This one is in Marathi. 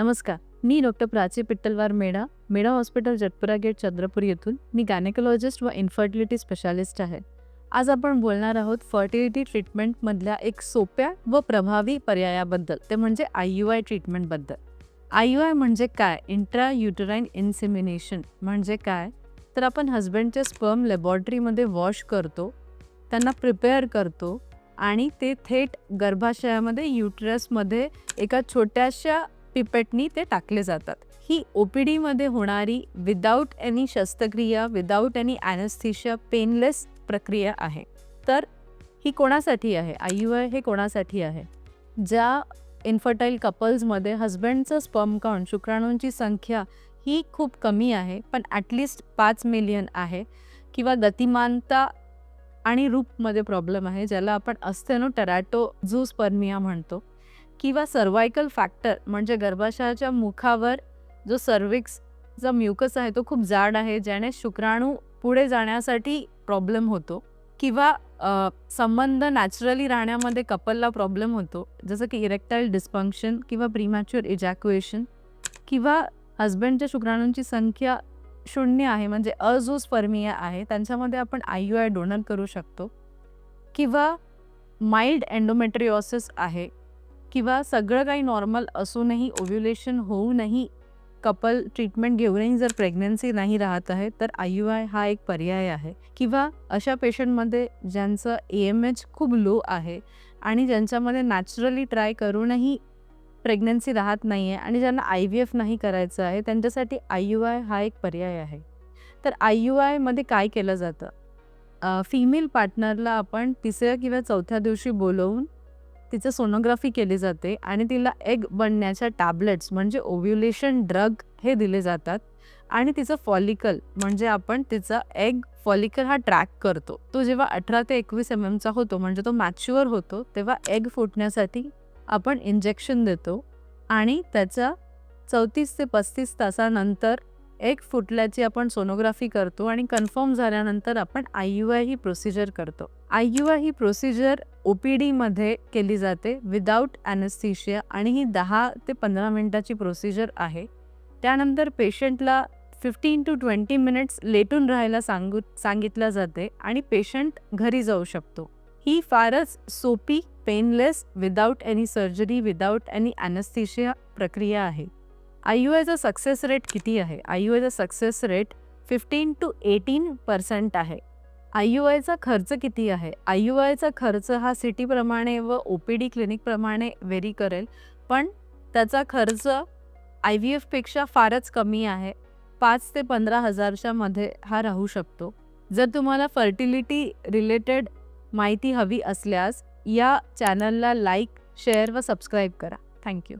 नमस्कार मी doctor Prachi Pittalwar Meda Meda hospital Jatpura gate Chandrapur येथून. मी गायनेकोलॉजिस्ट व इन्फर्टिलिटी स्पेशालिस्ट आहे. आज आपण बोलणार आहोत फर्टिलिटी ट्रीटमेंटमधल्या एक सोप्या व प्रभावी पर्यायाबद्दल ते म्हणजे आय यू आय ट्रीटमेंटबद्दल आय यू आय म्हणजे काय? इंट्रा युटराईन इन्सिमिनेशन म्हणजे काय? तर आपण हजबंडच्या स्पर्म लॅबॉरेटरीमध्ये वॉश करतो त्यांना प्रिपेअर करतो आणि ते थेट गर्भाशयामध्ये युटरसमध्ये एका छोट्याशा पिपेटनी ते टाकले जातात. ही ओ पी डीमध्ये होणारी विदाऊट एनी शस्त्रक्रिया विदाऊट एनी ॲनेस्थिशिया पेनलेस प्रक्रिया आहे. तर ही कोणासाठी आहे? आय यू आय हे कोणासाठी आहे? ज्या इन्फर्टाईल कपल्समध्ये हजबंडचं स्पर्म काउंट शुक्राणूंची संख्या ही खूप कमी आहे पण ॲटलिस्ट पाच मिलियन आहे किंवा गतिमानता आणि रूपमध्ये प्रॉब्लेम आहे ज्याला आपण अस्तेनो टॅरॅटो झूस्पर्मिया म्हणतो. किंवा सर्वायकल फॅक्टर म्हणजे गर्भाशयाच्या मुखावर जो सर्विक्सचा म्युकस आहे तो खूप जाड आहे ज्याने शुक्राणू पुढे जाण्यासाठी प्रॉब्लेम होतो किंवा संबंध नॅचरली राहण्यामध्ये कपलला प्रॉब्लेम होतो जसं की इरेक्टाईल डिस्फंक्शन किंवा प्रीमॅच्युअर इजॅक्युएशन किंवा हस्बंडच्या शुक्राणूंची संख्या शून्य आहे म्हणजे अझोस्पर्मिया आहे त्यांच्यामध्ये आपण आय यू आय डोनर करू शकतो किंवा माइल्ड एन्डोमेट्रिओसिस आहे किंवा सगळं काही नॉर्मल असूनही ओव्ह्युलेशन होऊनही कपल ट्रीटमेंट घेऊनही जर प्रेग्नन्सी नाही राहत आहे तर आय यू आय हा एक पर्याय आहे. किंवा अशा पेशंटमध्ये ज्यांचं ए एम एच खूप लो आहे आणि ज्यांच्यामध्ये नॅचरली ट्राय करूनही प्रेग्नन्सी राहत नाही आहे आणि ज्यांना आय व्ही एफ नाही करायचं आहे त्यांच्यासाठी आय यू आय हा एक पर्याय आहे. तर आय यू आयमध्ये काय केलं जातं? फिमेल पार्टनरला आपण तिसऱ्या किंवा चौथ्या दिवशी बोलवून तिचं सोनोग्राफी केली जाते आणि तिला एग बनण्याच्या टॅबलेट्स म्हणजे ओव्ह्युलेशन ड्रग हे दिले जातात आणि तिचं फॉलिकल म्हणजे आपण तिचा एग फॉलिकल हा ट्रॅक करतो. तो जेव्हा अठरा ते एकवीस एम एमचा होतो म्हणजे तो मॅच्युअर होतो तेव्हा एग फुटण्यासाठी आपण इंजेक्शन देतो आणि त्याच्या चौतीस ते पस्तीस तासानंतर एग फुटल्याची आपण सोनोग्राफी करतो आणि कन्फर्म झाल्यानंतर आपण आय यू आय ही प्रोसिजर करतो. आय यू आय ही प्रोसिजर ओ पी डीमध्ये केली जाते विदाऊट ॲनेस्थिशिया आणि ही दहा ते पंधरा मिनटाची प्रोसिजर आहे. त्यानंतर पेशंटला फिफ्टीन टू ट्वेंटी मिनिट्स लेटून राहायला सांगू सांगितलं जाते आणि पेशंट घरी जाऊ शकतो. ही फारच सोपी painless without any surgery without any anaesthesia प्रक्रिया आहे. आय यू आयचा सक्सेस रेट किती आहे? आय यू आयचा success rate fifteen to eighteen percent आहे. आय यू आयचा खर्च किती आहे? आय यू आयचा खर्च हा सिटीप्रमाणे व ओ पी डी क्लिनिकप्रमाणे व्हेरी करेल पण त्याचा खर्च आय व्ही एफपेक्षा फारच कमी आहे. पाच ते पंधरा हजारच्या मध्ये हा राहू शकतो. जर तुम्हाला फर्टिलिटी रिलेटेड माहिती हवी असल्यास या चॅनलला लाईक शेअर व सबस्क्राईब करा. Thank you